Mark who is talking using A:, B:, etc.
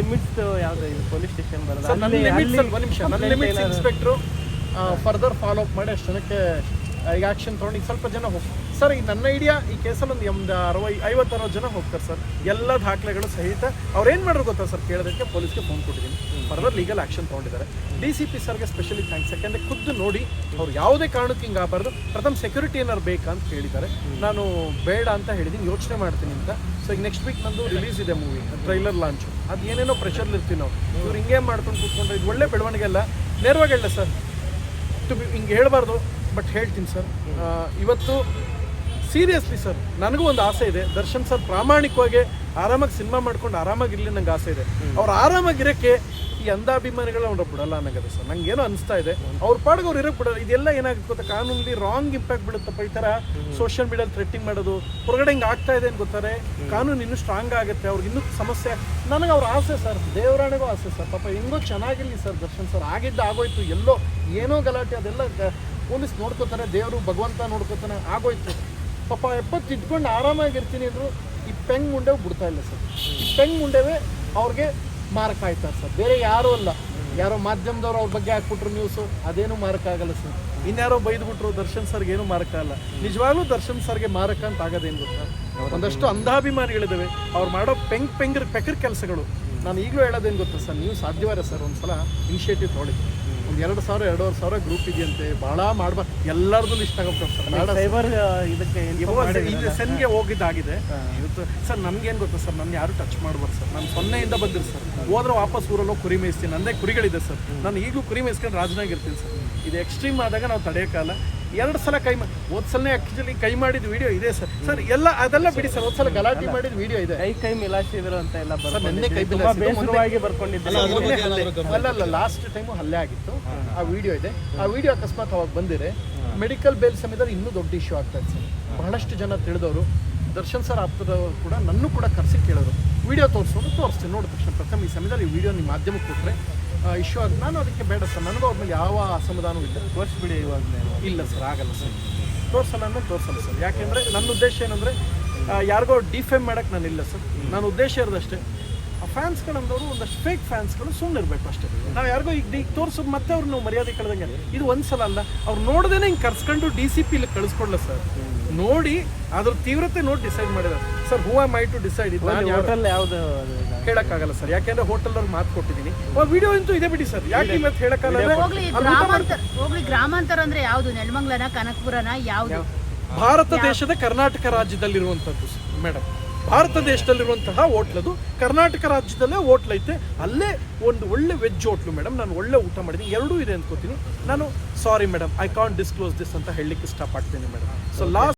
A: Limits ಯಾವ್ದು ಇದು police station ಬರೋದು?
B: ಸರ್ ನನ್ನ ಲಿಮಿಟ್ಸ್ ಒಂದು ನಿಮಿಷ. ನನ್ನ limits inspector further follow up ಮಾಡಿ ಅಷ್ಟು ಜನಕ್ಕೆ ಆ, ಈಗ ಆ್ಯಕ್ಷನ್ ತೊಗೊಂಡು ಈಗ ಸ್ವಲ್ಪ ಜನ ಹೋಗಿ ಸರ್ ಈಗ ನನ್ನ ಐಡಿಯಾ ಈ ಕೇಸಲ್ಲಿ ಒಂದು ಒಂದು ಅರವೈ ಐವತ್ತು ಅರವತ್ತು ಜನ ಹೋಗ್ತಾರೆ ಸರ್ ಎಲ್ಲ ದಾಖಲೆಗಳು ಸಹಿತ ಅವ್ರು ಏನು ಮಾಡ್ರು ಗೊತ್ತಾ ಸರ್ ಕೇಳೋದಕ್ಕೆ ಪೊಲೀಸ್ಗೆ ಫೋನ್ ಕೊಟ್ಟಿದ್ದೀನಿ. ಫರ್ದರ್ ಲೀಗಲ್ ಆ್ಯಕ್ಷನ್ ತೊಗೊಂಡಿದ್ದಾರೆ. ಡಿ ಸಿ ಪಿ ಸರ್ಗೆ ಸ್ಪೆಷಲಿ ಥ್ಯಾಂಕ್ಸ್ ಯಾಕೆಂದರೆ ಖುದ್ದು ನೋಡಿ ಅವ್ರು ಯಾವುದೇ ಕಾರಣಕ್ಕೆ ಹಿಂಗೆ ಆಗಬಾರ್ದು. ಪ್ರಥಮ ಸೆಕ್ಯೂರಿಟಿ ಏನಾರು ಬೇಕಾ ಅಂತ ಕೇಳಿದ್ದಾರೆ. ನಾನು ಬೇಡ ಅಂತ ಹೇಳಿದ್ದೀನಿ ಯೋಚನೆ ಮಾಡ್ತೀನಿ ಅಂತ. ಸೊ ಈಗ ನೆಕ್ಸ್ಟ್ ವೀಕ್ ನಂದು ರಿಲೀಸ್ ಇದೆ ಮೂವಿ ಟ್ರೈಲರ್ ಲಾಂಚು ಅದು ಏನೇನೋ ಪ್ರೆಷರ್ಲಿ ಇರ್ತೀವಿ ನಾವು. ಇವ್ರು ಹಿಂಗೆ ಮಾಡ್ಕೊಂಡು ಕೂತ್ಕೊಂಡ್ರೆ ಇದು ಒಳ್ಳೆ ಬೆಳವಣಿಗೆ ಅಲ್ಲ. ನೇರವಾಗಿ ಹೇಳ ಸರ್ ಟು ಬಿ ಹಿಂಗೆ ಹೇಳ್ಬಾರ್ದು. ಬಟ್ ಹೇಳ್ತೀನಿ ಸರ್ ಇವತ್ತು ಸೀರಿಯಸ್ಲಿ ಸರ್ ನನಗೂ ಒಂದು ಆಸೆ ಇದೆ. ದರ್ಶನ್ ಸರ್ ಪ್ರಾಮಾಣಿಕವಾಗಿ ಆರಾಮಾಗಿ ಸಿನಿಮಾ ಮಾಡ್ಕೊಂಡು ಆರಾಮಾಗಿರ್ಲಿ ನಂಗೆ ಆಸೆ ಇದೆ. ಅವ್ರು ಆರಾಮಾಗಿರೋಕ್ಕೆ ಈ ಅಂಧಾಭಿಮಾನಿಗಳು ಅವ್ರ ಬಿಡಲ್ಲ ಅನ್ನೋದು ಸರ್. ನಂಗೆ ಏನೋ ಅನಿಸ್ತಾ ಇದೆ. ಅವ್ರ ಪಾಡಿಗೆ ಅವ್ರು ಇರೋಕ್ಕೆ ಬಿಡಲ್ಲ. ಇದೆಲ್ಲ ಏನಾಗುತ್ತೆ ಗೊತ್ತಾ? ಕಾನೂನಲ್ಲಿ ರಾಂಗ್ ಇಂಪ್ಯಾಕ್ಟ್ ಬೀಳುತ್ತಪ್ಪ ಈ ಥರ ಸೋಷಿಯಲ್ ಮೀಡಿಯಲ್ಲಿ ಥ್ರೆಟ್ಟಿಂಗ್ ಮಾಡೋದು. ಹೊರಗಡೆ ಹಿಂಗೆ ಆಗ್ತಾ ಇದೆ ಅಂತ ಗೊತ್ತಾರೆ. ಕಾನೂನು ಇನ್ನೂ ಸ್ಟ್ರಾಂಗ್ ಆಗುತ್ತೆ. ಅವ್ರಿಗೆ ಇನ್ನೂ ಸಮಸ್ಯೆ ನನಗೆ ಅವ್ರ ಆಸೆ ಸರ್ ದೇವರಾಣೆಗೂ ಆಸೆ ಸರ್. ಪಾಪ ಹೆಂಗೋ ಚೆನ್ನಾಗಿರಲಿ ಸರ್ ದರ್ಶನ್ ಸರ್. ಆಗಿದ್ದು ಆಗೋಯ್ತು ಎಲ್ಲೋ. ಏನೋ ಗಲಾಟೆ ಅದೆಲ್ಲ ಪೊಲೀಸ್ ನೋಡ್ಕೋತಾರೆ ದೇವರು ಭಗವಂತ ನೋಡ್ಕೋತಾನೆ, ಆಗೋಯ್ತು. ಪಾಪ ಎಪ್ಪತ್ತು ಇದ್ಕೊಂಡು ಆರಾಮಾಗಿರ್ತೀನಿ ಅಂದರು ಈ ಪೆಂಗ್ ಮುಂಡೆ ಬಿಡ್ತಾ ಇಲ್ಲ ಸರ್. ಈ ಪೆಂಗ್ ಮುಂಡೆವೇ ಅವ್ರಿಗೆ ಮಾರಕ ಆಯ್ತಾರೆ ಸರ್. ಬೇರೆ ಯಾರೂ ಅಲ್ಲ. ಯಾರೋ ಮಾಧ್ಯಮದವ್ರು ಅವ್ರ ಬಗ್ಗೆ ಹಾಕ್ಬಿಟ್ರು ನ್ಯೂಸು ಅದೇನು ಮಾರಕ ಆಗಲ್ಲ ಸರ್. ಇನ್ಯಾರೋ ಬೈದ್ಬಿಟ್ರು ದರ್ಶನ್ ಸರ್ಗೆ ಏನು ಮಾರಕ ಅಲ್ಲ. ನಿಜವಾಗ್ಲೂ ದರ್ಶನ್ ಸರ್ಗೆ ಮಾರಕ ಅಂತ ಆಗೋದೇನು ಗೊತ್ತಾ? ಒಂದಷ್ಟು ಅಂಧಾಭಿಮಾನಿಗಳಿದ್ದಾವೆ ಅವ್ರು ಮಾಡೋ ಪೆಂಗ್ ಪೆಂಗರ್ ಪೆಕರ್ ಕೆಲಸಗಳು. ನಾನು ಈಗಲೂ ಹೇಳೋದೇನು ಗೊತ್ತಾ ಸರ್? ನೀವು ಸಾಧ್ಯವಾರ ಸರ್ ಒಂದ್ಸಲ ಇನಿಷಿಯೇಟಿವ್ ತೊಗೊಳ್ಳಿ. ಒಂದು ಎರಡು ಸಾವಿರ ಎರಡೂವರೆ ಸಾವಿರ ಗ್ರೂಪ್ ಇದೆಯಂತೆ. ಭಾಳ ಮಾಡ್ಬಾರ್ದು ಎಲ್ಲರದ್ದು ಲಿಸ್ಟ್ ಆಗೋಗ್ತಾರೆ
A: ಸೈಬರ್ ಇದಕ್ಕೆ
B: ಸೆನ್ಗೆ ಹೋಗಿದ್ದಾಗಿದೆ. ಇವತ್ತು ಸರ್ ನನ್ಗೇನು ಗೊತ್ತಾ ಸರ್ ನನ್ನ ಯಾರು ಟಚ್ ಮಾಡ್ಬಾರ್ದು ಸರ್? ನಾನು ಸೊನ್ನೆಯಿಂದ ಬಂದಿರಿ ಸರ್. ಹೋದ್ರೆ ವಾಪಸ್ ಊರಲ್ಲೋ ಕುರಿ ಮೇಯಿಸ್ತೀನಿ. ನಂದೇ ಕುರಿಗಳಿದೆ ಸರ್. ನಾನು ಈಗಲೂ ಕುರಿ ಮೇಯಿಸ್ಕೊಂಡು ರಾಜನಾಗಿರ್ತೀನಿ ಸರ್. ಇದು ಎಕ್ಸ್ಟ್ರೀಮ್ ಆದಾಗ ನಾವು ತಡೆಯೋಕ್ಕಲ್ಲ ಎರಡು ಸಲ ಕೈ ಮಾಡಿ ಸಲನೇ ಆ್ಯಕ್ಚುಲಿ ಕೈ ಮಾಡಿದ ವಿಡಿಯೋ ಇದೆ ಸರ್. ಸರ್ ಎಲ್ಲ ಅದೆಲ್ಲ ಬಿಡಿ ಸರ್. ಒಂದು ಸಲ ಗಲಾಟೆ ಮಾಡಿದ ವಿಡಿಯೋ ಇದೆ.
A: ಕೈ ಕೈ ಮಿಲಾಯಿಸಿದ್ರು ಅಂತ ಎಲ್ಲ
B: ಸರ್ ನೆನ್ನೆ ಕೈ
A: ಬರ್ಕೊಂಡಿದ್ದೆ. ಬೇಸರವಾಗಿ.
B: ಅಲ್ಲಲ್ಲ ಲಾಸ್ಟ್ ಟೈಮು ಹಲ್ಲೆ ಆಗಿತ್ತು. ಆ ವಿಡಿಯೋ ಇದೆ. ಆ ವಿಡಿಯೋ ಅಕಸ್ಮಾತ್ ಅವಾಗ ಬಂದಿದೆ. ಮೆಡಿಕಲ್ ಬೇಲ್ ಸಮೇತ ಇನ್ನೂ ದೊಡ್ಡ ಇಶ್ಯೂ ಆಗ್ತಾ ಇದೆ ಸರ್. ಬಹಳಷ್ಟು ಜನ ತಿಳಿದವರು. ದರ್ಶನ್ ಸರ್ ಆಪ್ತದವರು ಕೂಡ ನನ್ನೂ ಕೂಡ ಕರೆಸಿ ಕೇಳೋರು ವಿಡಿಯೋ ತೋರಿಸೋದು ತೋರಿಸ್ತೀನಿ. ನೋಡಿದ ತಕ್ಷಣ ಪ್ರಥಮ ಈ ಸಮಯದಲ್ಲಿ ಈ ವಿಡಿಯೋ ನಿಮ್ಮ ಮಾಧ್ಯಮಕ್ಕೆ ಕೊಟ್ಟರೆ ಇಶ್ಯೂ ಆಗಿ ನಾನು ಅದಕ್ಕೆ ಬೇಡ ಸರ್. ನನಗೂ ಅವ್ರ ಮೇಲೆ ಯಾವ ಅಸಮಾಧಾನವೂ ಇಲ್ಲ.
A: ತೋರಿಸ್ಬಿಡಿ ಇವಾಗ
B: ಇಲ್ಲ ಸರ್ ಆಗಲ್ಲ ಸರ್. ತೋರಿಸಲ್ಲ ಅಂದ್ರೆ ತೋರಿಸಲ್ಲ ಸರ್. ಯಾಕೆಂದರೆ ನನ್ನ ಉದ್ದೇಶ ಏನಂದರೆ ಯಾರಿಗೋ ಡಿಫೇಮ್ ಮಾಡೋಕ್ಕೆ ನಾನು ಇಲ್ಲ ಸರ್. ನನ್ನ ಉದ್ದೇಶ ಇರೋದಷ್ಟೇ ಆ ಫ್ಯಾನ್ಸ್ಗಳಂದವರು ಒಂದಷ್ಟು ಫೇಕ್ ಫ್ಯಾನ್ಸ್ಗಳು ಸುಮ್ಮನೆ ಇರಬೇಕು ಅಷ್ಟೇ. ನಾವು ಯಾರಿಗೋ ಈಗ ಈಗ ತೋರಿಸೋದು ಮತ್ತೆ ಅವ್ರು ನಾವು ಮರ್ಯಾದೆ ಕಳೆದಂಗೆ ಇದು ಒಂದ್ಸಲ ಅಲ್ಲ. ಅವ್ರು ನೋಡ್ದೇನೆ ಹಿಂಗೆ ಕರ್ಸ್ಕೊಂಡು ಡಿ ಸಿ ಪಿ ಇಲ್ಲಿ ಕಳಿಸ್ಕೊಡ್ಲ ಸರ್. ನೋಡಿ ಅದ್ರ ತೀವ್ರತೆ ನೋಡಿ ಡಿಸೈಡ್ ಮಾಡಿದ್ದಾರೆ sir who I to decide ಯಾರು?
A: ಹೋಟೆಲ್ ಯಾವ್ದು
B: ಹೇಳಕ್ಕಾಗಲ್ಲ ಸರ್. ಯಾಕೆಂದ್ರೆ ಹೋಟೆಲ್ ಅವ್ರಿಗೆ ಮಾತು ಕೊಟ್ಟಿದ್ದೀನಿ. ವಿಡಿಯೋ ಅಂತೂ ಇದೆ ಬಿಡಿ ಸರ್. ಯಾಕೆ ಮತ್ತೆ ಹೇಳಕ್ಕಾಗಲ್ಲ?
C: ಹೋಗ್ಲಿ ಗ್ರಾಮಾಂತರ ಹೋಗ್ಲಿ ಗ್ರಾಮಾಂತರ ಅಂದ್ರೆ ಯಾವ್ದು? ನೆಲಮಂಗ್ಲನ ಕನಕಪುರನ ಯಾವ್ದು?
B: ಭಾರತ ದೇಶದ ಕರ್ನಾಟಕ ರಾಜ್ಯದಲ್ಲಿರುವಂಥದ್ದು ಮೇಡಮ್ ಭಾರತ ದೇಶದಲ್ಲಿರುವಂತಹ ಹೋಟ್ಲದು ಕರ್ನಾಟಕ ರಾಜ್ಯದಲ್ಲೇ ಹೋಟ್ಲ್ ಐತೆ. ಅಲ್ಲೇ ಒಂದು ಒಳ್ಳೆ ವೆಜ್ ಹೋಟ್ಲು ಮೇಡಮ್ ನಾನು ಒಳ್ಳೆ ಊಟ ಮಾಡಿದ್ದೀನಿ. ಎರಡೂ ಇದೆ ಅಂದ್ಕೋತೀನಿ ನಾನು sorry madam I can't disclose this ಅಂತ ಹೇಳಲಿಕ್ಕೆ ಇಷ್ಟಪಡ್ತೀನಿ ಮೇಡಮ್ ಸೊ ಲಾಸ್ಟ್